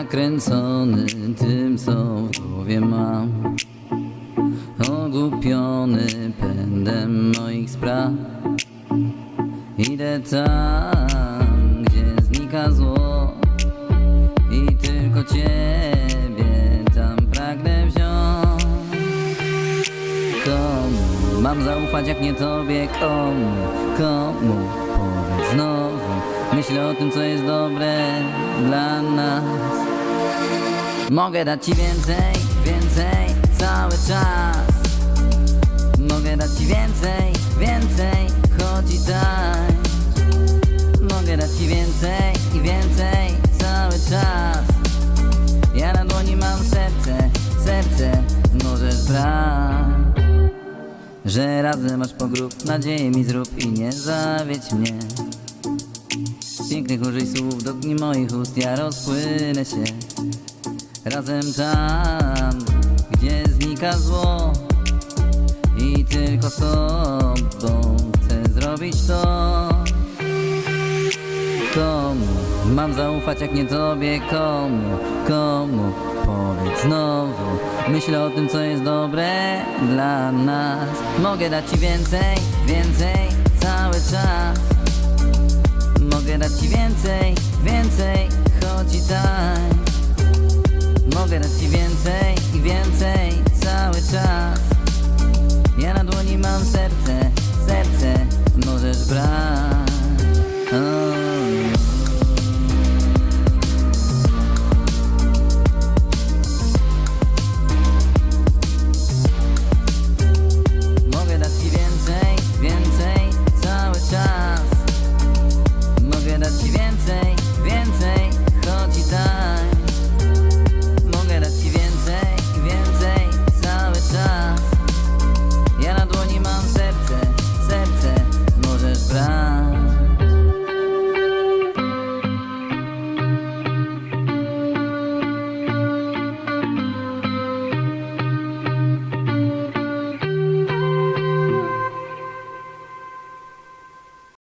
Nakręcony tym, co w głowie mam. Ogłupiony pędem moich spraw. Idę tam, gdzie znika zło. I tylko Ciebie tam pragnę wziąć. Komu mam zaufać jak nie Tobie? Komu, komu? Powiedz znowu. Myślę o tym co jest dobre dla nas Mogę dać Ci więcej, więcej cały czas. Mogę dać Ci więcej, więcej, choć i tak. Mogę dać Ci więcej i więcej cały czas. Ja na dłoni mam serce, serce możesz brać. Że razem masz pogród, nadzieję mi zrób i nie zawiedź mnie. Pięknych użyj słów, dotknij moich ust, ja rozpłynę się Razem tam, gdzie znika zło. I tylko z tobą chcę zrobić to. Komu mam zaufać jak nie tobie? Komu, komu? Powiedz znowu. Myślę o tym co jest dobre dla nas. Mogę dać ci więcej, więcej cały czas. Mogę dać ci więcej, więcej, choć i tak Mogę dać ci więcej i więcej cały czas. Ja na dłoni mam serce, serce możesz brać.